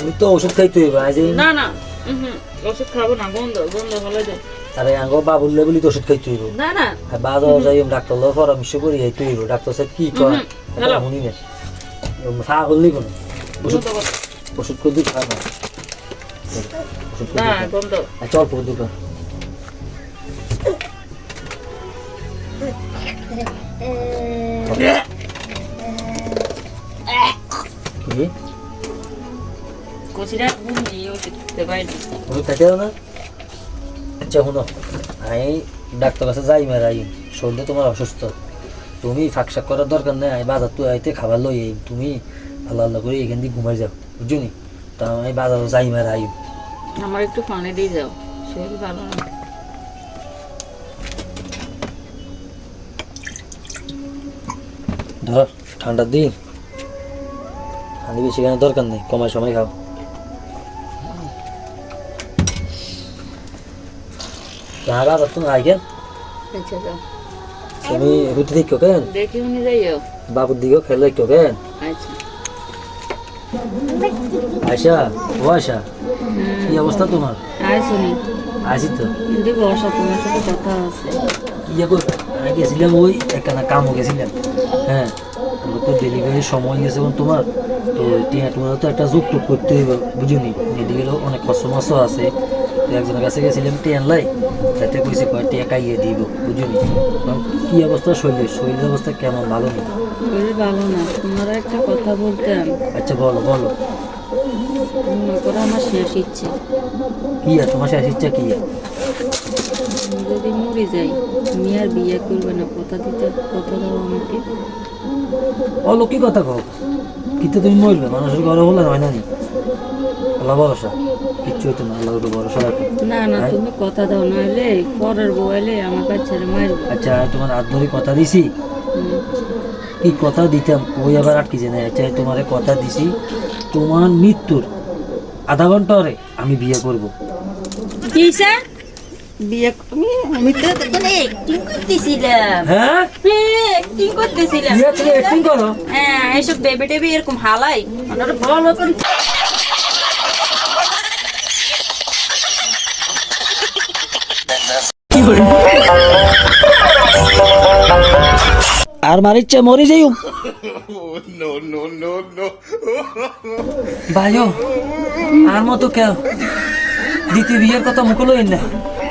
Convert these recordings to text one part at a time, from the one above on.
তুমি তো ওষুধ খাইতে হইবে আজ না না ওষুধ খাব না গন্ধ গন্ধ ভালো যায় আরে আঙ্গ বাবুর লেবলি তো ওষুধ খাইতে হইব। না না। বাজার যাই ডাক্তার পরামর্শ করি ডাক্তার সাহেব কি হ্যালো। শুনি না কোনো? ওষুধ গন্ধ করে। ওষুধ করে দিই খায় না? না গন্ধ আচ্ছা অল্প করে দিই ওষুধ খেতে ওষুধ না আচ্ছা শুনো আমি ডাক্তার কাছে যাই শরীরে তোমার অসুস্থ তুমি ফাঁকশাক করার দরকার নেই আমি বাজার তো আইতে খাবার লই আই তুমি আল্লাহ আল্লাহ করে এখান দিয়ে ঘুমাই যাও বুঝছ নি তা আমি বাজার যাই মেরাই আমার একটু পানি দিয়ে যাও শরীর ভালো না ধর ঠান্ডার দিন পানি বেশি খাওয়ার দরকার নেই কমায় সময় খাও আচ্ছা যাও তুমি রুটি দেখো কেন দেখি উনি যাইও বাবুর দিকেও খেলে দেখো কেন আচ্ছা ও কি অবস্থা তোমার তো কিন্তু বর্ষা তোমার সাথে কথা আছে কি আমি গেছিলাম ওই একখানা কামও গেছিলাম হ্যাঁ তো ডেলিভারির সময় গেছে তোমার তো টিয়া তোমার তো একটা যোগ টোক করতে হইব বুঝুনি মেডিকেলও অনেক খরচ মরচ আছে একজনের কাছে গেছিলাম টিয়ান লাই। তাতে কইছে কয় টিয়া কাইয়ে দিব বুঝুনি কি অবস্থা শরীরের? শরীরের অবস্থা কেমন? ভালো নেই শরীর ভালো না। তোমার একটা কথা বলতাম আচ্ছা বলো বলো। আমার শেষ ইচ্ছে। কি আর তোমার শেষ ইচ্ছা কি? যদি মরে যাই তুমি আর বিয়ে করবে না। কথা দিতে কথা দাও আমাকে। অলৌকি কথা কও। কিন্তু তুমি মরবে মানুষের ঘরে হলে হয় নি? আল্লাহ ভরসা? কিচ্ছু হইতো না আল্লাহর উপর ভরসা রাখো। না না হ্যাঁ? তুমি কথা দাও নাহলে পরের বউ এলে আমার কাছে মারবে। আচ্ছা তোমার হাত ধরে কথা দিছি। কি কথা দিতাম? ওই আবার আটকে যে না। আচ্ছা তোমারে কথা দিছি তোমার মৃত্যুর আধা ঘণ্টা পরে আমি বিয়ে করব। বিয়ে আমি আমি তো এখানে অ্যাক্টিং করতেছিলাম। হ্যাঁ? অ্যাক্টিং করতেছিলাম। বিয়ে তুমি অ্যাক্টিং করো? হ্যাঁ এইসব বেবি টেবি এরকম হালাই। ওনারা ভালো করে আর মারিচ্ছে মরি যাই ভাইও আর মতো কেউ? দ্বিতীয় বিয়ের কথা মুখ লইন না।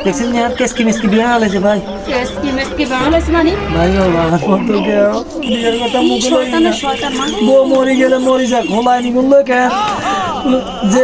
দেখছেন আর কেসকি মেসকি বিয়ে আলাইছে ভাই। কেসকি মেসকি বাংলাদেশ মানে? ভাইও আর মতো কেউ? বিয়ের কথা মুখ লইন না। শয়তানের শয়তান মানে? বউ মরি গেলে মরি যাক হোলাই নি বলল কেন যে